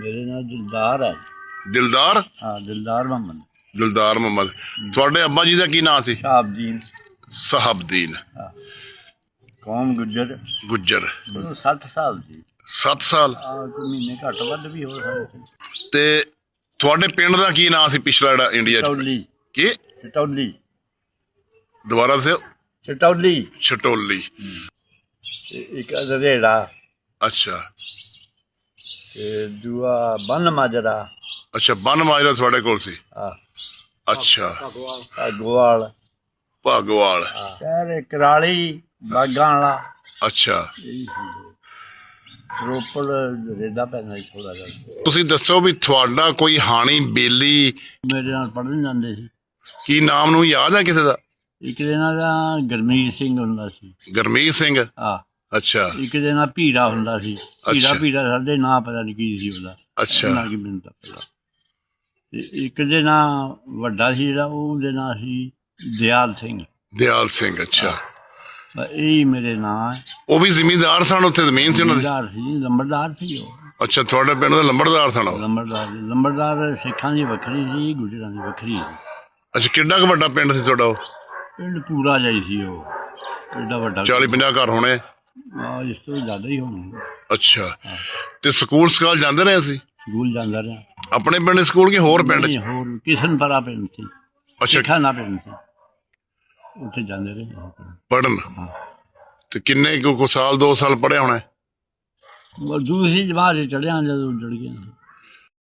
ਮੇਰੇ ਨਾਲ ਦਿਲਦਾਰ ਹੈ। ਦਿਲਦਾਰ? ਹਾਂ ਦਿਲਦਾਰ ਮੁਹੰਮਦ। ਦਿਲਦਾਰ ਮੁਹੰਮਦ। ਤੁਹਾਡੇ ਅੱਬਾ ਜੀ ਦਾ ਕੀ ਨਾਂ ਸੀ? ਸ਼ਾਹਬਦੀਨ। ਸਾਹਬਦੀਨ। ਕੌਮ ਗੁੱਜਰ। ਗੁੱਜਰ। ਉਹ 60 ਸਾਲ ਸੀ। 7 ਸਾਲ? ਆ ਕੋਈ ਮਹੀਨੇ ਘੱਟ ਵੱਧ ਵੀ ਹੋ ਸਕਦੇ ਤੇ ਤੁਹਾਡੇ ਪਿੰਡ ਦਾ ਕੀ ਨਾਂ ਸੀ ਪਿਛਲਾ ਜਿਹੜਾ ਇੰਡੀਆ ਚ? ਚਟੌਲੀ। ਕੀ? ਚਟੌਲੀ। ਦੁਬਾਰਾ ਸੇ ਚਟੌਲੀ। ਛਟੋਲੀ। ਤੇ ਇੱਕ ਅਦਰੇੜਾ ਅੱਛਾ। ਤੇ ਦੂਆ ਬੰਨ ਮਾਜਰਾ। ਅੱਛਾ ਬਨ ਮਾਜਰਾ ਤੁਹਾਡੇ ਕੋਲ ਸੀ? ਆ ਅੱਛਾ। ਗੋਵਾਲ ਭਾਗਵਾਲ। ਸ਼ਹਿਰ ਕਰਾਲੀ ਬਾਗਾਂ ਵਾਲਾ। ਅੱਛਾ। ਰੋਪੜ ਰੇਦਾ ਸੀ ਥੋੜਾ ਜਿਹਾ। ਤੁਸੀਂ ਦੱਸੋ ਵੀ ਤੁਹਾਡਾ ਕੋਈ ਹਾਣੀ ਬੇਲੀ? ਮੇਰੇ ਨਾਲ ਪੜ੍ਹਨ ਜਾਂਦੇ ਸੀ। ਕੀ ਨਾਮ ਨੂੰ ਯਾਦ ਹੈ ਕਿਸੇ ਦਾ? ਇੱਕ ਦੇ ਨਾਲ ਤਾਂ ਗੁਰਮੀਤ ਸਿੰਘ ਹੁੰਦਾ ਸੀ। ਗਰਮੀਤ ਸਿੰਘ? ਆ ਅੱਛਾ। ਇੱਕ ਦੇ ਨਾਲ ਭੀੜਾ ਹੁੰਦਾ ਸੀ। ਭੀੜਾ। ਭੀੜਾ ਸਾਡੇ ਨਾਂ ਪਤਾ ਨਹੀਂ ਕੀ ਸੀ ਉਹਦਾ। ਅੱਛਾ। ਨਾ ਕੀ ਮੈਨੂੰ ਤਾਂ ਪਤਾ। ਤੇ ਇੱਕ ਦੇ ਨਾਂ ਵੱਡਾ ਸੀ ਜਿਹੜਾ ਉਹਦੇ ਨਾਂ ਸੀ ਦਿਆਲ ਸਿੰਘ। ਦਿਆਲ ਸਿੰਘ ਅੱਛਾ। ਇਹ ਮੇਰੇ ਨਾਂ ਉਹ ਵੀ ਜ਼ਿਮੀਂਦਾਰ ਸਨ ਉੱਥੇ ਜ਼ਮੀਨ ਸੀ ਉਹਨਾਂ ਦੀ? ਲੰਬੜਦਾਰ ਸੀ ਲੰਬੜਦਾਰ ਸੀ ਉਹ। ਅੱਛਾ ਤੁਹਾਡੇ ਪਿੰਡ ਦਾ ਲੰਬੜਦਾਰ ਸਨ ਉਹ? ਲੰਬੜਦਾਰ ਲੰਬੜਦਾਰ ਸਿੱਖਾਂ ਦੀ ਵੱਖਰੀ ਸੀ ਗੁਜਰਾਂ ਦੀ ਵੱਖਰੀ ਸੀ। ਅੱਛਾ ਕਿੰਨਾ ਕੁ ਵੱਡਾ ਪਿੰਡ ਸੀ ਤੁਹਾਡਾ ਉਹ? ਪਿੰਡ ਪੂਰਾ ਜਾਈ ਸੀ ਉਹ। ਐਡਾ ਵੱਡਾ 40 50 ਘਰ ਹੋਣੇ। ਆ ਇਸ ਤੋਂ ਜ਼ਿਆਦਾ ਹੀ ਹੋਣਾ। ਅੱਛਾ। ਤੇ ਸਕੂਲ ਸਕਾਲ ਜਾਂਦੇ ਰਹੇ ਸੀ? ਸਕੂਲ ਜਾਂਦਾ ਰਿਹਾ। ਆਪਣੇ ਪਿੰਡ ਸਕੂਲ ਕਿ ਹੋਰ ਪਿੰਡ ਨਹੀਂ, ਹੋਰ ਕਿਸ਼ਨਪਰਾ ਪਿੰਡ ਸੀ। ਅੱਛਾ। ਸਿੱਖਾਂ ਪਿੰਡ ਸੀ। ਉੱਥੇ ਜਾਂਦੇ ਰਹੇ ਪੜਨ ਤੇ ਕਿੰਨੇ ਕੁ ਕੁ ਸਾਲ 2 ਸਾਲ ਪੜਿਆ ਹੋਣਾ? ਉਹ ਦੂਸਰੀ ਜਮਾਤ ਚ ਚੜਿਆ ਜਦੋਂ ਜੜ ਗਿਆ।